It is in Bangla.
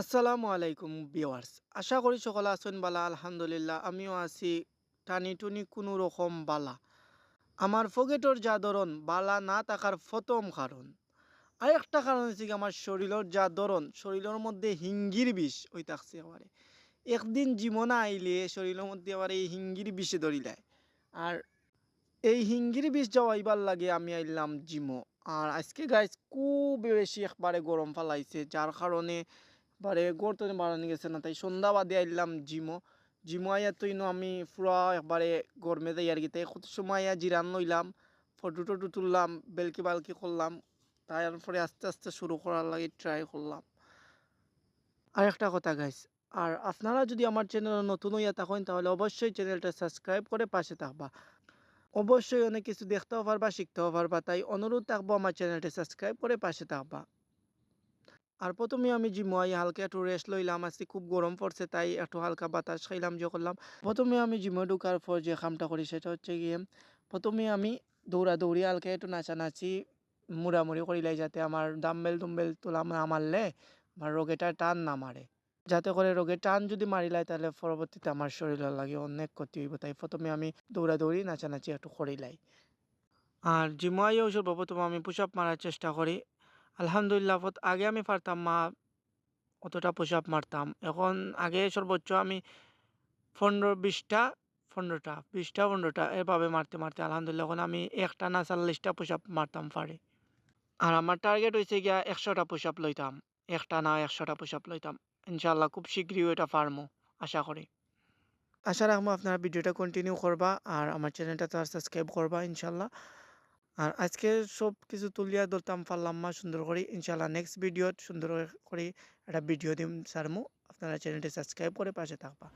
আসসালামু আলাইকুম ভিওয়ার্স আশা করি সকলে আছেন বালা আলহামদুলিল্লাহ। আমিও আছি টানি টুনি কোনো রকম বালা। আমার ফগেটর যা ধরন, বালা না থাকার প্রথম কারণ। আর একটা কারণ হচ্ছে আমার শরীরের যা ধরন, শরীরের মধ্যে হিঙ্গির বিষ ওই থাকছে আবার একদিন জীবনা আইলে শরীরের মধ্যে আবার এই হিঙ্গির বিষে ধরিলায় আর এই হিঙ্গির বিষ যাওয়াইবার লাগে আমি আইলাম জিমো। আর আজকে গাইজ খুব বেশি একবারে গরম ফালাইছে, যার কারণে বারে গড়তে বাড়ানো গেছে না, তাই সন্ধ্যা বাদে আইলাম জিমো। জিমো আইয়া তো ইনো আমি পুরা একবারে গরমে যাই আর কি, তাই কত সময় আইয়া জিরান লইলাম, ফটো টটো তুললাম, বেলকি বালকি করলাম, তারপরে আস্তে আস্তে শুরু করার লাগে ট্রাই করলাম। আর একটা কথা গাইস আর আপনারা যদি আমার চ্যানেলে নতুন হইয়া থাকেন, তাহলে অবশ্যই চ্যানেলটা সাবস্ক্রাইব করে পাশে থাকবা। অবশ্যই অনেক কিছু দেখতেও পারবা, শিখতেও পারবা, তাই অনুরোধ থাকব আমার চ্যানেলটা সাবস্ক্রাইব করে পাশে থাকবা। আর প্রথমে আমি জিমোয়াই হালকা একটু রেস্ট লইলাম। আজকে খুব গরম পড়ছে, তাই একটু হালকা বাতাস খাইলাম, যে করলাম। প্রথমে আমি জিমে ঢুকার পর যে কামটা করি, সেটা হচ্ছে গিয়ে প্রথমে আমি দৌড়া দৌড়ি হালকা একটু নাচানাচি, মুড়ামুড়ি করিলাই যাতে আমার দাম্বেল দুম্বেল তোলা না মারলে আমার রোগেটা টান না মারে। যাতে করে রোগে টান যদি মারিলাই তাহলে পরবর্তীতে আমার শরীরের লাগে অনেক ক্ষতি হইব। তাই প্রথমে আমি দৌড়াদৌড়ি, নাচানাচি একটু করিলাই আর জিমোয়াইও সর্বপ্রথম আমি পুশ আপ মারার চেষ্টা করি। আলহামদুলিল্লাহ আগে আমি পারতাম, মা অতটা পুশ আপ মারতাম। এখন আগে সর্বোচ্চ আমি পনেরো বিশটা, পনেরোটা বিশটা, পনেরোটা এভাবে মারতে মারতে আলহামদুলিল্লাহ এখন আমি একটা না চল্লিশটা পুশ আপ মারতাম পারি। আর আমার টার্গেট হয়েছে গিয়া একশোটা পুশ আপ লইতাম, একটা না একশোটা পুশ আপ লইতাম। ইনশাল্লাহ খুব শীঘ্রই ওইটা পারমো, আশা করি। আশা রাখব আপনারা ভিডিওটা কন্টিনিউ করবা, আর আমার চ্যানেলটা তার সাবস্ক্রাইব করবা ইনশাল্লাহ আর আজকে সব কিছু তুলিয়া ধরতাম পারলাম মা সুন্দর করে। ইনশাল্লাহ নেক্সট ভিডিওত সুন্দর করে একটা ভিডিও দিম সারমু আপনারা চ্যানেলটি সাবস্ক্রাইব করে পাশে থাকবা।